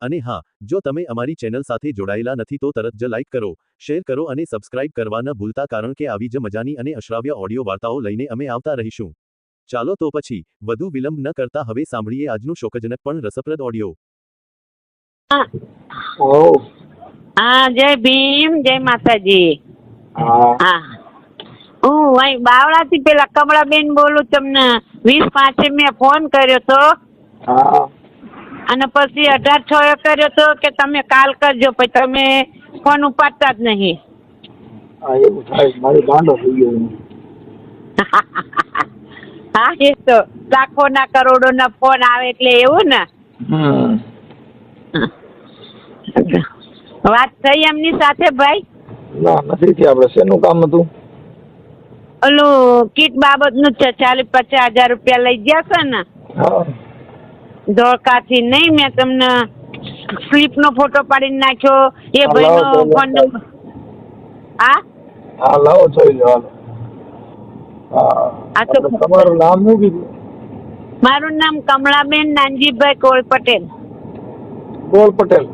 અને હા જો તમે અમારી ચેનલ સાથે જોડાયેલા નથી તો તરત જ લાઇક કરો શેર કરો અને સબસ્ક્રાઇબ કરવા ન ભૂલતા કારણ કે આવી જ મજાની અને અશ્રાવ્ય ઓડિયો વાર્તાઓ લઈને અમે આવતા રહીશું. ચાલો તો પછી વધુ વિલંબ ન કરતા હવે સાંભળીએ આજનું શોકજનક પણ રસપ્રદ ઓડિયો. ઓ હા જય ભીમ જય માતાજી. હા. હા. અહીં બાવળાથી પેલા કમળાબેન બોલું તમને. વીસ પાંચે મેં ફોન કર્યો તો. હા. અને પછી અઢાર છ એ કર્યો તો કે તમે કાલ કરજો પછી તમે ફોન ઉપાડતા જ નહીં. હા એવું થાય. મારી ગાંડો થઈ ગયો હા એ તો લાખોના કરોડોના ફોન આવે એટલે એવું ને. વાત થઈ એમની સાથે ભાઈ? ના નથી થયા આપણે શેનું કામ હતું? ઓલું કીટ બાબતનું છે ચાલીસ પચાસ હજાર રૂપિયા લઈ ગયા છે ને. હા. ધોળકાથી નહીં મેં તમને સ્લીપનો ફોટો પાડીને નાખ્યો. એ ભાઈનો ફોન નંબર હા? હા લાવો જોઈ લો હા આ તો- તમારું નામ શું કીધું? મારું નામ કમળાબેન નાનજીભાઈ કોળી પટેલ. કોલ પટેલ.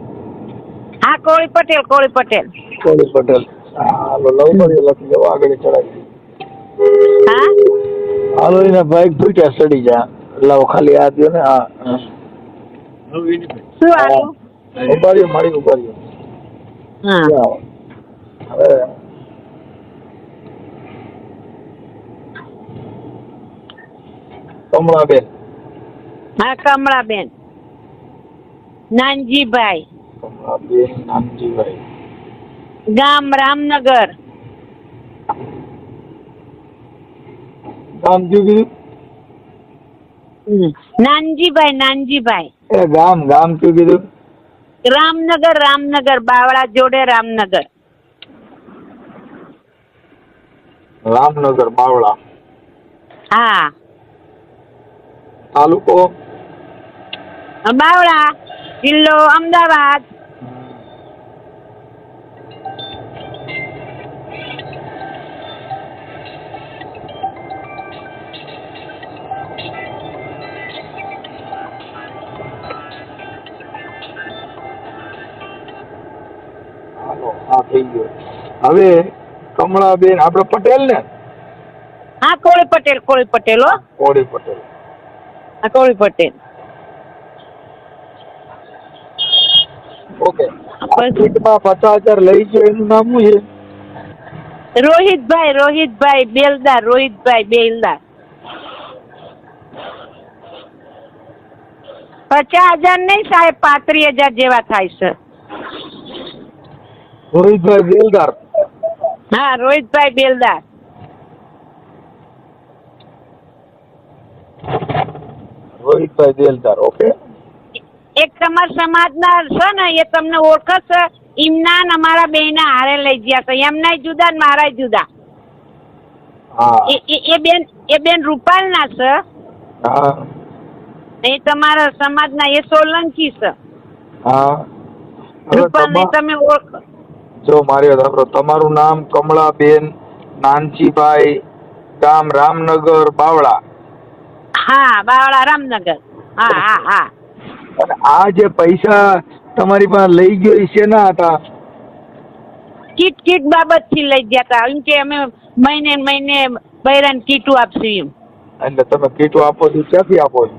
હા કોળી પટેલ કોળી પટેલ. કોળી પટેલ. હાલો લવ કરી લખી દો આગળ ચડાવી હા? હાલો એના બાઈક ફૂટ્યા સડી જા લાવો ખાલી આ દો ને હા. શું આલું ઉભારીઓ રહ્યો મારી ઊભા હા? હવે કમળાબેન. હા કમળાબેન. નાનજીભાઈ. કમળાબેન નાનજીભાઈ. ગામ રામનગર. ગામ હમ. નાનજીભાઈ નાનજીભાઈ. એ ગામ ગામ કયું કીધું? રામનગર રામનગર બાવળા જોડે રામનગર. રામનગર બાવળા. હા. તાલુકો? બાવળા જિલ્લો અમદાવાદ. થઈ ગયો. હવે કમળાબેન આપણે પટેલ ને? હા કોળી પટેલ કોળી પટેલ હો. કોળી પટેલ. હા કોળી પટેલ. ઓકે. કીટમાં પચાસ હજાર લઈ ગયો એનું નામ શું છે? રોહિતભાઈ રોહિતભાઈ બેલદાર રોહિતભાઈ બેલદાર. પચાસ હજાર નહીં સાહેબ પાંત્રીસ હજાર જેવા થાય છે. રોહિતભાઈ બેલદાર. હા રોહિતભાઈ બેલદાર. રોહિતભાઈ બેલદાર ઓકે. એક તમારા સમાજના છે ને એ તમને ઓળખશે એમના અમારા અમારા બેયના હારે લઈ ગયા છે. એમના જુદા ને મારા જુદા. એ બેન એ બેન રૂપાલના છે. એ તમારા સમાજના એ સોલંકી છે. રૂપાલ ને તમે ઓળખો જો મારી વાત તમારું નામ કમળાબેન નાનજીભાઈ ગામ રામનગર બાવળા. હા બાવળા રામનગર. હા હા હા. અને આ જે પૈસા તમારી પાસે લઈ ગયો એ શેના હતા? કીટ કીટ બાબતથી લઈ ગયા હતા એમ કે અમે મહિને મહિને બૈરાન કીટું આપશું એમ. એટલે તમે કીટું આપો છો ક્યાંથી આપો? છો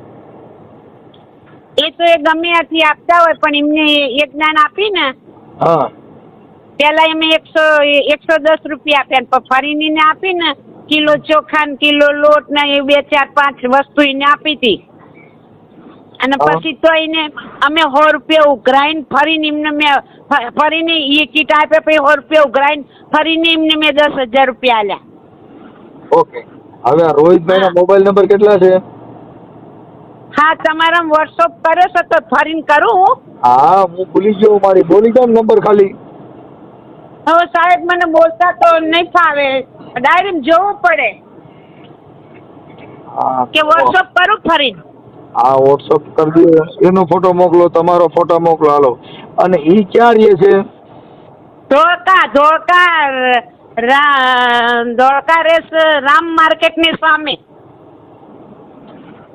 એ તો એ ગમે ત્યાંથી આપતા હોય પણ એમને એક જ્ઞાન આપી ને હા. પેલા અમે એકસો એકસો દસ રૂપિયા આપ્યા ને ફરીની ફરીને એને આપી ને કિલો ચોખા ને કિલો લોટ ને એ બે ચાર પાંચ વસ્તુ એને આપી હતી. અને પછી તો એને અમે સો રૂપિયા ઉઘરાઈને ફરીને એમને મેં ફરીને એ કીટ આપ્યા પછી સો રૂપિયા ઉઘરાઈને ફરીને એમને મેં દસ હજાર રૂપિયા આલ્યા. ઓકે હવે રોહિતભાઈના મોબાઈલ નંબર કેટલા છે? હા તમારા વોટ્સઅપ કર્યો છે તો ફરીને કરું હું. હા ભૂલી ગયો મારી. બોલી જાવ નંબર ખાલી. હવે સાહેબ મને બોલતા તો નહીં ફાવે. ડાયરેક્ટ જવું પડે. કે વોટ્સઅપ કરું ફરીને હા વોટ્સઅપ કરી દો એનો ફોટો મોકલો તમારો ફોટો મોકલો. હાલો. અને ઈ ક્યાં રહે છે? ધોળકા ધોળકા ધોળકા રેસ રામ માર્કેટની સામે.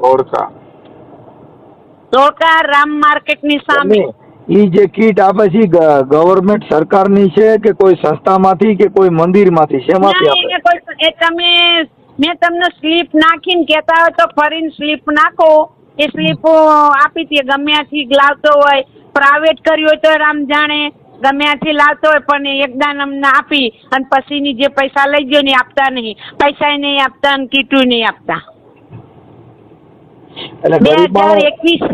ધોળકા. ધોળકા રામ માર્કેટની સામે. ઈ જે કીટ આપે છે ગવર્મેન્ટ સરકારની છે કે કોઈ સંસ્થામાંથી કે કોઈ મંદિરમાંથી? શેમાંથી આપે? એ તમે મેં તમને સ્લીપ નાખીને કહેતા હોય તો ફરીને સ્લીપ નાખો. એ સ્લીપ આપી હતી ગમે ત્યાંથી લાવતો હોય. પ્રાઇવેટ કર્યું હોય તો રામ જાણે ગમે ત્યાંથી લાવતો હોય પણ એકદાન અમને આપી અને પછીની જે પૈસા લઈ ગયો ને આપતા નહીં. પૈસા નહીં આપતા અને કીટું નહીં આપતા. બે હજાર એકવીસ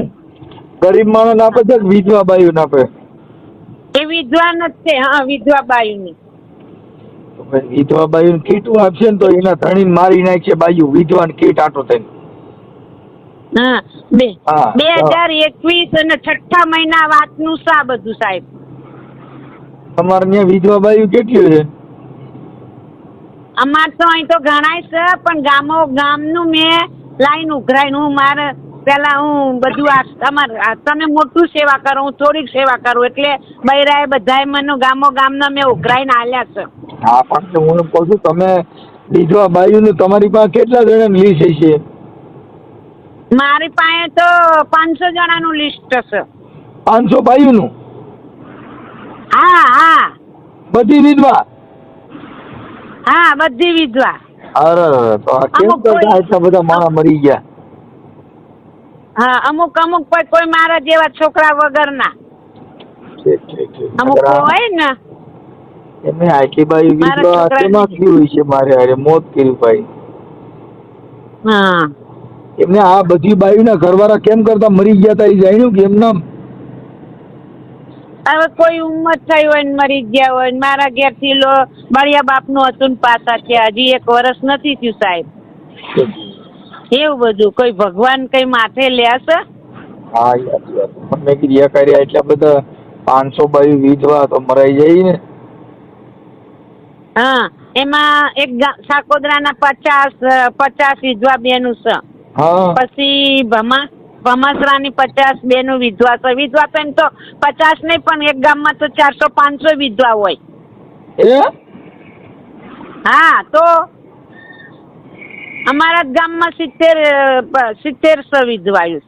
ગરીબ માણસ આપે છે વિધવા બાયું આપે? એ વિધવાન જ છે હા વિધવા બાયુની વિધવા બાયુ કીટું આપશે ને તો એના ધણીને મારી નાખશે બાયુ વિધવાન કીટ આટો થઈને. હા બે. બે હજાર એકવીસ અને છઠ્ઠા મહિના વાતનું સા બધું સાહેબ. તમારે ત્યાં વિધવા બાયુ કેટલી છે? અમાર તો અહીં તો ઘણાય છે પણ ગામો ગામનું મેં લાઈન ઉઘરાઈને હું મારે પેલા હું બધું આ તમાર તમે મોટું સેવા કરો હું થોડીક સેવા કરું એટલે બૈરાએ બધાએ મને ગામો ગામના મેં ઉઘરાઈને આલ્યા છે. હા પણ હું કહું છું તમે વિધવા બાયુંનું તમારી પાસે કેટલા જણાની લીસ્ટ છે મારી પાસે તો પાંચસો જણાનું લિસ્ટ છે પાંચસો બાયુંનું? હા હા. બધી વિધવા? હા બધી વિધવા. અરે તો આ કેમ કરતા બધા માણસ મરી ગયા? હા અમુક અમુક પણ કોઈ મારા જેવા છોકરા વગરના. ઠીક ઠીક ઠીક. અમુક હોય ને. એમને આખી બાઈ છોકરાને- કેમાં થયું છે મારે હારે? મોત કર્યું ભાઈ. હા. એમને આ બધી બાઈના ઘરવાળા કેમ કરતા મરી ગયા તા એ જાણ્યું કે એમના હવે કોઈ ઉંમર થઈ હોય ને મરી ગયા હોય ને મારા ઘેરથી લો બળિયા બાપનું હતું ને પાછા થયા હજી એક વર્ષ નથી થયું સાહેબ. એવું બધું. કોઈ ભગવાન કઈ માથે લેશે હા યાદ યાદ પણ મેં ક્રિયા કર્યા એટલા બધા પાંચસો બાયું વિધવા તો મરાઈ જાય ને. હા એમાં એક સાકોદરા સાકોદરાના પચાસ પચાસ વિધવા બેનું છે. પછી ભમા ભમાસરાની પચાસ બેનું વિધવા છે. વિધવા તો એમ તો પચાસ નહીં પણ એક ગામમાં તો ચારસો પાંચસો વિધવા હોય. હા તો અમારા જ ગામમાં સિત્તેર સિત્તેર વિધવાયું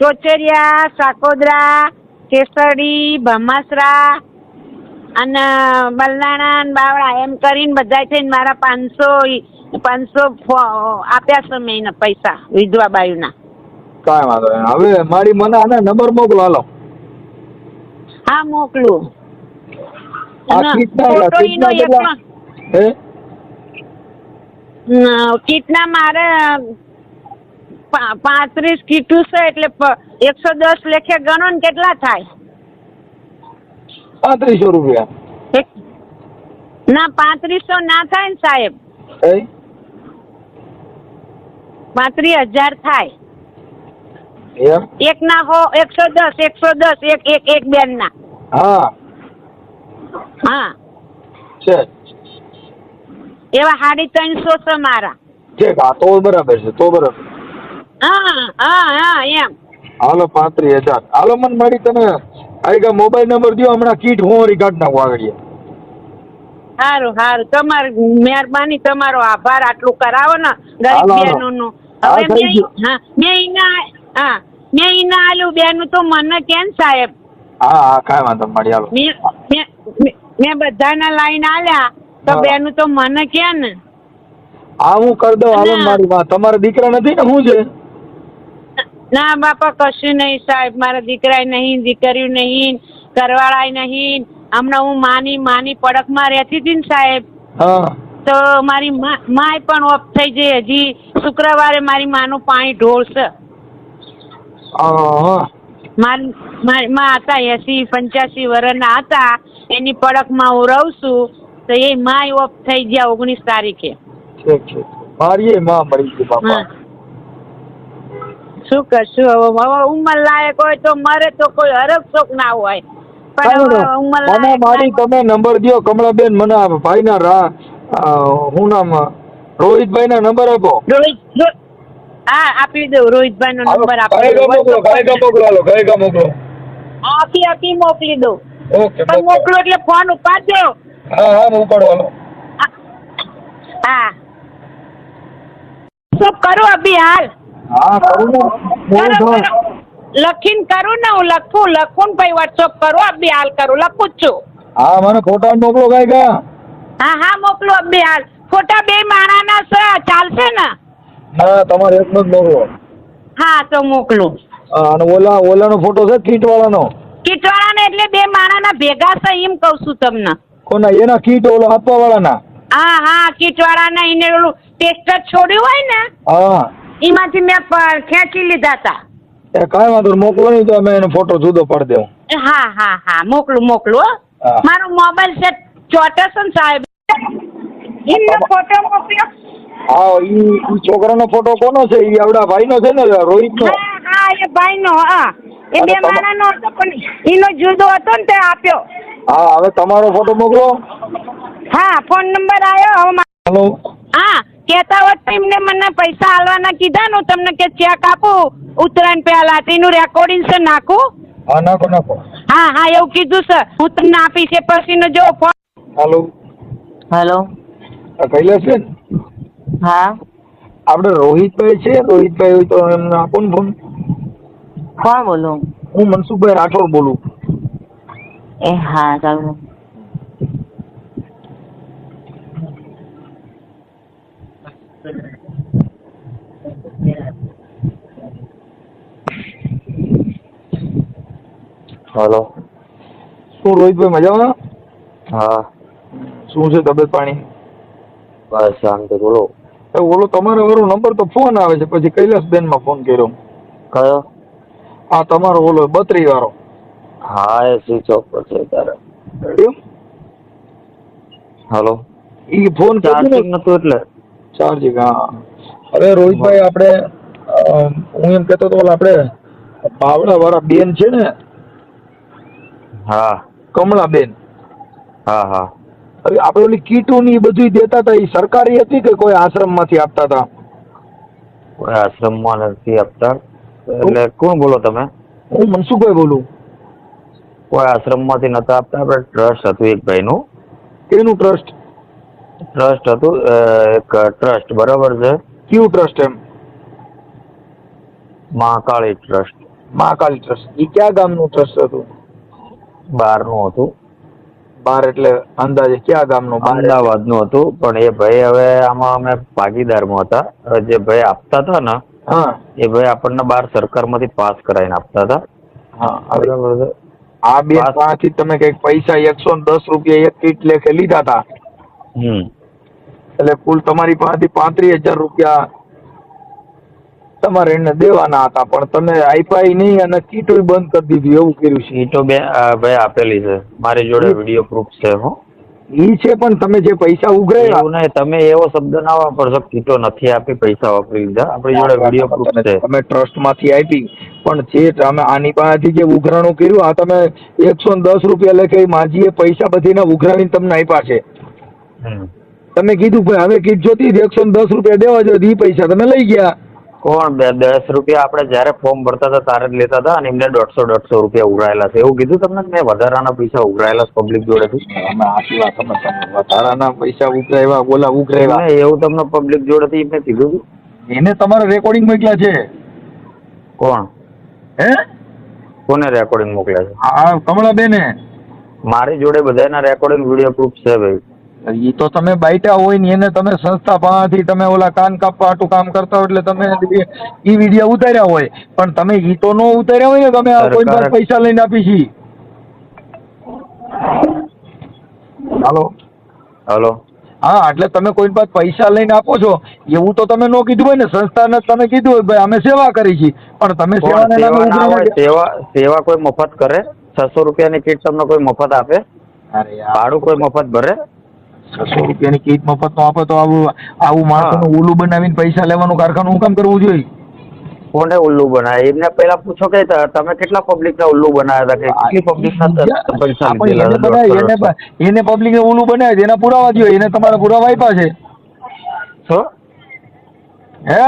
કોચરિયા સાકોદરા કેસરડી ભમાસરા અને બલનાણા ને બાવળા એમ કરીને બધા થઈને મારા પાંચસો પાંચસો આપ્યા છે મેં એને પૈસા વિધવા બાયુના. કાંઈ વાંધો હવે મારી મને આના નંબર મોકલો હાલો. હા મોકલું. ફોટો એકનો અ, કીટના મારે પાંત્રીસ કીટું છે એટલે એકસો દસ લેખે ગણો ને કેટલા થાય? પાંત્રીસો રૂપિયા. ના પાંત્રીસો ના થાય ને સાહેબ. પાંત્રીસ હજાર થાય. એક ના હો એકસો દસ એકસો દસ એક એક એક બેન ના હા. હા. છે. એવા સાડી ત્રણસો છે મારા. ઠીક હા તો બરાબર છે તો બરાબર. હા હા હા એમ. હાલો પાંત્રીસ હજાર. હાલો મને મળી તમે આગળ મોબાઈલ નંબર દો હમણાં કીટ હું વળી કાઢ નાખું આગળ સારું સારું તમારી મહેરબાની તમારો આભાર આટલું કરાવો ને ગરીબ. બહેનોનું. હવે મેં હા મેં ઈના હા મેં ઈના આલું બેનું તો મને કેમ સાહેબ? હા હા કાંઈ વાંધો મળી હાલો. મેં- મેં બધાના લાઈન આલ્યા. તો. બેનું તો મને કે ને? હા હું કરી દઉં હાલો મારી વાત. તમારા દીકરા નથી ને શું છે? ના બાપા કશું નહીં સાહેબ. મારા દીકરાય નહીં દીકરીઓ નહીં કરવાળાય નહીં. હમણાં હું માની માની પડકમાં રહેતી હતી ને સાહેબ. તો મારી માય પણ ઓફ થઈ જઈ હજી શુક્રવારે મારી માનું પાણી ઢોળશે. મારી હતા એસી પંચ્યાસી વર્ષના હતા. એની પડકમાં હું રહું છું. તો એ માય ઓફ થઈ ગયા ઓગણીસ તારીખે. ઠીક ઠીક મારી માં મળી ગઈ બાપા. શું કરશું હવે? હવે ઉંમર લાયક હોય તો મરે તો કોઈ હરક શોક ના હોય. મને મારી તમે નંબર દો કમળાબેન મને રા નામ રોહિતભાઈ ના નંબર આપો. રોહિત હા આપી દઉં. રોહિતભાઈ નો નંબર આપી. ગાયકા મોકલો ગાયકા મોકલો હાલો ગાયકા મોકલો. હા, આપી આપી મોકલી દઉં. પણ મોકલો એટલે ફોન ઉપાડજો. હા હા હું ઉપાડો હા. શું કરું અભી હાલ? હા કરું ને. લખીને કરું ને હું લખું લખું ને પછી વોટ્સઅપ કરું અભી હાલ કરું લખું જ છું. હા મને ફોટા મોકલો ગાયકા હા હા મોકલું અભી હાલ. ફોટા બે માણાના છે ચાલશે ને? હા તમારે એકનો જ મોકલો. હા તો મોકલું. અને ઓલા ઓલાનો ફોટો છે કીટ વાળાનો કીટવાળાને એટલે બે માણાના ભેગા છે એમ કહું છું તમને. કોના એના કીટ ઓલો આપવા વાળાના હા હા કીટવાળાના એને ઓલું ટેસ્ટર છોડ્યું હોય ને હા. એમાંથી મેં ખેંચી લીધા હતા એ કાંઈ વાંધો મોકલો નહીં તો અમે એનો ફોટો જુદો પાડી દેવું. હા હા હા મોકલું મોકલું હો. મારો મોબાઈલ છે ચોટસન સાહેબ. એમનો ફોટો મોકલ્યો. હા ઈ છોકરાનો ફોટો કોનો છે? ઈ આવડા ભાઈનો છે ને રોહિતનો? હા એ ભાઈનો હા. એ બે માણાનો હતો પણ એનો જુદો હતો ને તે આપ્યો. હા હવે તમારો ફોટો મોકલો. હા ફોન નંબર આવ્યો હવે મા- હા કહેતા હોત તો એમને મને પૈસા આલવાના કીધા ને હું તમને કે ચેક આપું. ઉત્તરાયણ પહેલા તેનું રેકોર્ડિંગ છે નાખું. હા નાખો નાખો. હા હા એવું કીધું સર હું તમને આપીશ એ પછીનો જો ફોન હેલો. હેલો. આ કૈલાસ છે હા. આપણે રોહિતભાઈ છે રોહિતભાઈ હોય તો એમને આપો ને ફોન કોણ બોલો? હું મનસુખભાઈ રાઠોડ બોલું. એ હા ચાલો હલો શું રોહિતભાઈ મજામાં? હા. શું છે તબિયત પાણી? બસ શાંતિ બોલો. બોલો ઓલો તમારો ઓલો નંબર તો ફોન આવે છે પછી કૈલાસબેનમાં ફોન કર્યો. કયો? આ તમારો ઓલો બત્રી વાળો હા એ સ્વિચ ઓફ પર છે ત્યારે એમ ઈ ફોન ચાર્જિંગ નતો એટલે. ચાર્જિંગ હા. અરે રોહિતભાઈ આપણે હું એમ કહેતો હતો ઓલા આપણે પાવડા વાળા બેન છે ને હા. કમળા બેન હા હા. હવે આપણે ઓલી કીટો ની બધું દેતા હતા એ સરકારી હતી કે કોઈ આશ્રમમાંથી આપતા હતા કોઈ આશ્રમમાં નથી આપતા. એટલે કોણ બોલો તમે? હું મનસુખભાઈ બોલું. કોઈ આશ્રમમાંથી નતા આપતા આપણે ટ્રસ્ટ હતું એક ભાઈનું. કેનું ટ્રસ્ટ ટ્રસ્ટ હતું એક ટ્રસ્ટ બરાબર છે? કયું ટ્રસ્ટ એમ? મહાકાળી ટ્રસ્ટ મહાકાળી ટ્રસ્ટ એ ક્યાં ગામનું ટ્રસ્ટ હતું? બહારનું હતું. બાર એટલે અંદાજે ક્યાં ગામનું? બાર અમદાવાદનું હતું પણ એ ભાઈ હવે આમાં અમે ભાગીદારમાં હતા. જે ભાઈ આપતા હતા ને હા. એ ભાઈ આપણને બહાર સરકારમાંથી પાસ કરાવીને આપતા હતા. હા બરાબર આ બે પાસ- પાસેથી તમે કંઈક પૈસા એકસો દસ રૂપિયા એક કીટ લેખે લીધા હતા હમ. એટલે કુલ તમારી પાસેથી પાંત્રીસ હજાર રૂપિયા તમારે એને દેવાના હતા. પણ તમે આપ્યા નહીં અને કીટો બંધ કરી દીધી. એવું કર્યું છે. કીટો બે ભાઈ આપેલી છે. મારી જોડે વીડિયો પ્રૂફ છે હો. ઈ છે પણ તમે જે પૈસા ઉઘરાવ્યા ને તમે એવો શબ્દ ના વાપરશો કીટો નથી આપી પૈસા વાપરી લીધા. આપણી જોડે વીડિયો પ્રૂફ છે. તમે ટ્રસ્ટમાંથી આપી પણ જે તમે આની પાસેથી જે ઉઘરાણું કર્યું આ તમે એકસો દસ રૂપિયા લેખે માજીએ પૈસા બધીને ઉઘરાણી તમને આપ્યા છે. તમે કીધું ભાઈ હવે કીટ જોતી એકસો દસ રૂપિયા દેવા જોઈએ ઈ પૈસા તમે લઈ ગયા. કોણ? બે દસ રૂપિયા આપણે જ્યારે ફોર્મ ભરતા હતા ત્યારે જ લેતા હતા અને એમને દોઢસો દોઢસો રૂપિયા ઉઘરાયેલા છે. એવું કીધું તમને? મેં વધારાના પૈસા ઉઘરાયેલા પબ્લિક જોડેથી. આટલી તમે વધારાના પૈસા ઉઘરાવ્યા બોલા ઉઘરાવ્યા એવું તમને પબ્લિક જોડેથી મેં કીધું હતું. એને તમારે રેકોર્ડિંગ મોકલ્યા છે. કોણ? હે? કોને રેકોર્ડિંગ મોકલ્યા છે? હા કમળાબેને. મારી જોડે બધાના રેકોર્ડિંગ વીડિયો પ્રૂફ છે ભાઈ. ઈ તો તમે બાઈટા હોય ને એને તમે સંસ્થા પાસેથી તમે ઓલા કાન કાપવા આટું કામ કરતા હોય એટલે તમે ઈ વીડિયો ઉતાર્યા હોય. પણ તમે ઈ તો નો ઉતાર્યા હોય ને તમે કોઈ પાસે પૈસા લઈને આપી છી. હાલો? હાલો? હા એટલે તમે કોઈ પાસે પૈસા લઈને આપો છો. એવું તો તમે નો કીધું હોય ને સંસ્થાને તમે કીધું હોય ભાઈ અમે સેવા કરી છીએ પણ તમે સેવા સેવા સેવા કોઈ મફત કરે? છસો રૂપિયાની કીટ તમને કોઈ મફત આપે? અરે ભાડું કોઈ મફત ભરે? છસો રૂપિયાની કીટ મફત નો આપે તો આવું આવું માણસોનું ઉલ્લુ બનાવીને પૈસા લેવાનું કારખાનું હું કામ કરવું જોઈએ? કોને ઉલ્લુ બનાવે? એમને પહેલા પૂછો કે તમે કેટલા પબ્લિક ને ઉલ્લુ બનાવ્યા હતા? કેટલી પબ્લિક ના પૈસા લીધેલા એને હતા બનાવી, એને એને છે એના પુરાવા જોઈએ. એને તમારા પુરાવા આપ્યા છે? શું? હે?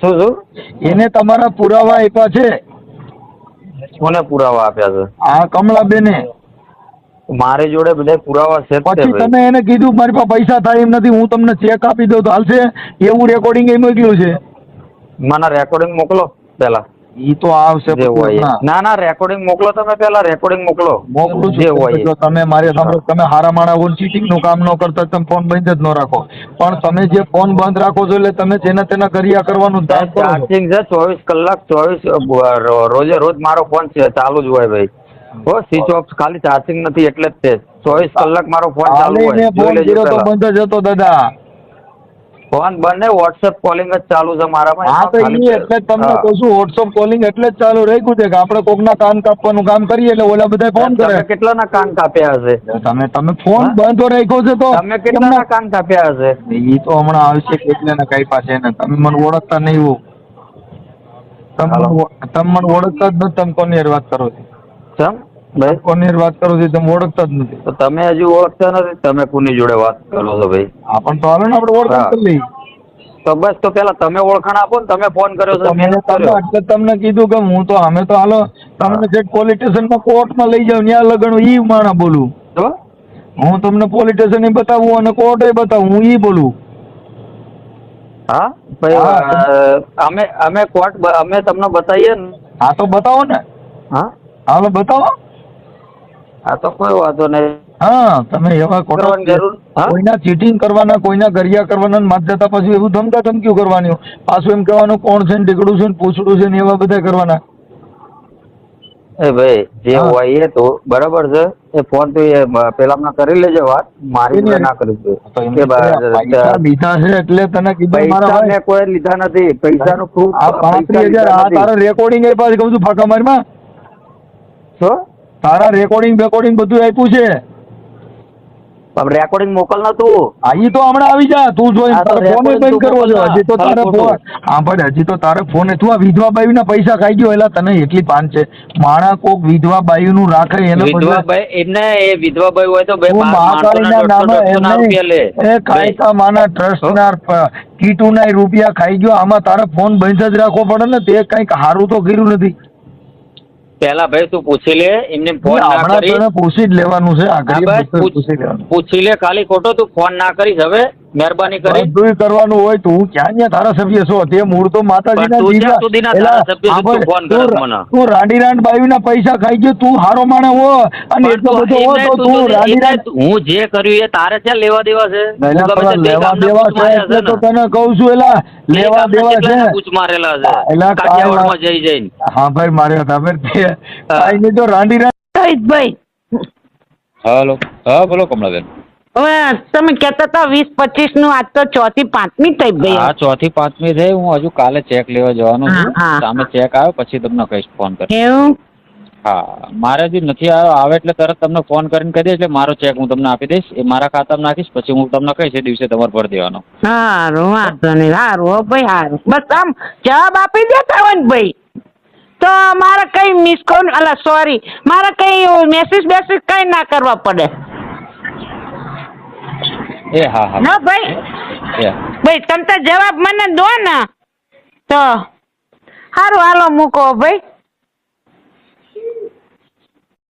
શું શું? એને તમારા પુરાવા આપ્યા છે? કોને પુરાવા આપ્યા છે? આ કમલાબેને. મારી જોડે બધા પુરાવા છે પછી તમે એને કીધું મારી પાસે પૈસા થાય એમ નથી હું તમને ચેક આપી દઉં તો હાલશે. એવું રેકોર્ડિંગ એ મોકલ્યું છે. મને રેકોર્ડિંગ મોકલો પહેલા. ઈ તો આવશે. ના ના રેકોર્ડિંગ મોકલો તમે પહેલા રેકોર્ડિંગ મોકલો. મોકલું જે હોય. જો તમે મારે સાંભળો તમે હારા માણા ચીટિંગનું કામ ન કરતા તમે ફોન બંધ જ ન રાખો. પણ તમે જે ફોન બંધ રાખો છો એટલે તમે જેના તેના કર્યા કરવાનું. ચાર્જિંગ છે. ચોવીસ કલાક ચોવીસ રોજે રોજ મારો ફોન છે ચાલુ જ હોય ભાઈ. હો સ્વિચ ઓફ ખાલી ચાર્જિંગ નથી એટલે જ તે ચોવીસ કલાક મારો ફોન ચાલુ હોય જોઈ લેજો તો બંધ જ હતો દાદા. ફોન બંને વોટ્સએપ કોલિંગ જ ચાલુ છે મારામાં હા તો એ એટલે તમને કહું છું વોટ્સઅપ કોલિંગ એટલે જ ચાલુ રાખ્યું છે કે આપણે કોકના કાન કાપવાનું કામ કરીએ એટલે ઓલા બધા ફોન કરે. કેટલાના કાન કાપ્યા હશે? તમે તમે ફોન? બંધ રાખ્યો છે તો તમે કેટલાના કાન કાપ્યા હશે? એ તો હમણાં આવશે કેટલે ને કઈ પાસે ને તમે મને ઓળખતા નહીં હો તમે મને હાલો. ઓ- તમે મને ઓળખતા જ નથી તમે કોની વાત કરો છો? ભાઈ? કોની વાત કરો છો તમે ઓળખતા જ નથી. તો તમે હજુ ઓળખતા નથી તમે કોની જોડે વાત કરો છો ભાઈ? પણ તો હાલો ને આપણે ઓળખાણ કરી લઈએ. તો બસ તો પેલા તમે ઓળખાણ આપો ને તમે ફોન કર્યો છો મેં એટલે તમને કીધું કે હું તો અમે તો હાલો તમને જે પોલીસ સ્ટેશનમાં કોર્ટમાં લઈ જાવ ત્યાં લગણ ઈ માણા બોલું. તો? હું તમને પોલિટિશિયન બતાવું અને કોર્ટે બતાવું હું ઈ બોલું. હા? અમે અમે કોર્ટ અમે તમને બતાવીએ ને. હા તો બતાવો ને. હા? હાલો બતાવો. આ તો કોઈ વાંધો નહીં. હા તમે એવા ખોટા કોઈના ચીટિંગ કરવાના કોઈના ગરિયા કરવાના માત જતા પછી એવું ધમકા ધમક્યું કરવાની. પાછું એમ કહેવાનું કોણ છે ને ટીકડું છે ને પૂછડું છે ને એવા બધા કરવાના. એ ભાઈ જે હોય એ તો બરાબર છે. એ ફોન તો એ પેલા કરી લેજે વાત. મારી ના કરી કે લીધા છે એટલે તને કીધું મારા કોઈ લીધા નથી. પૈસાનું proof આ પૈસા પાંત્રીસ હજાર લીધા આ નથી. તારા રેકોર્ડિંગ એ પાછું કહું છું ફાંકા મારમાં તારા રેકોર્ડિંગ બેકોર્ડિંગ બધું આપ્યું છે. રેકોર્ડિંગ મોકલ ના તું. આ ઈ તો હમણાં આવી જા. તું જોઈ ફોન બંધ કરવો છે. હજી તો તારે ફોન. હા ભાઈ હજી તો તારે ફોન તું આ વિધવા બાઈ ના પૈસા ખાઈ ગયો. એટલે તને એટલી પાન છે. માણા કોક વિધવા બાઈ નું રાખે એને વિધવા બાઈ એને એ વિધવાભાઈ હોય તો બે પાંચ મહાકાળીના નામે એમને એ કાયકા માના ટ્રસ્ટ ના કીટુ ના રૂપિયા ખાઈ ગયો. આમાં તારે ફોન બંધ જ રાખવો પડે ને. તે કંઈક સારું તો કર્યું નથી. પેલા ભાઈ તું પૂછી લે એમને ફોન ના કરી પૂછી જ લેવાનું છે પૂછી લે ખાલી ખોટો તું ફોન ના કરીશ હવે. મહેરબાની કરી. બધુંય કરવાનું હોય તું ક્યાં ક્યાં ધારાસભ્ય છો? તે મૂળ તો માતાજીના દીકરા. સુધીના ધારાસભ્ય તું ફોન કર મને. તું રાંડી રાંડ બાયુના પૈસા ખાઈ ગયો તું હારો માણે હો. અને એટલો બધો હો તો તું રાંડી રાંડ હું જે કર્યું એ તારે છે લેવા દેવા છે? હું લેવા દેવા છે એટલે તો છે તને કહું છું એલા લેવા દેવા છે પૂછ મારેલા છે? એલા, કાઠિયાવાડમાં જઈ જઈને. હા ભાઈ મારે ખબર છે કાંઈ નહીં તો રાંડી રાંડ ભાઈ હેલો. હા બોલો કમલાબેન. હવે તમે કહેતા હતા વીસ પચીસનું આજ તો ચોથી પાંચમી થઈ ગઈ હા ચોથી પાંચમી થઈ હું હજુ કાલે ચેક લેવા જવાનો છું. સામે ચેક આવ્યો પછી તમને કહીશ ફોન કરી. એવું? હા મારે હજી નથી આવ્યો આવે એટલે તરત તમને ફોન કરીને કહી દઈશ એટલે મારો ચેક હું તમને આપી દઈશ. એ મારા ખાતામાં નાખીશ પછી હું તમને કહીશ એ દિવસે તમારે ભરી દેવાનો. સારું વાંધો નહીં સારું ભાઈ સારું બસ આમ જવાબ આપી દેતા હોય ને ભાઈ તો મારે કઈ મિસ કોલ અલા સોરી મારે કઈ મેસેજ બેસેજ કઈ ના કરવા પડે. એ હા હા. ના ભાઈ. ભાઈ તમે તો જવાબ મને દો ને. તો. સારું હાલો મૂકો ભાઈ.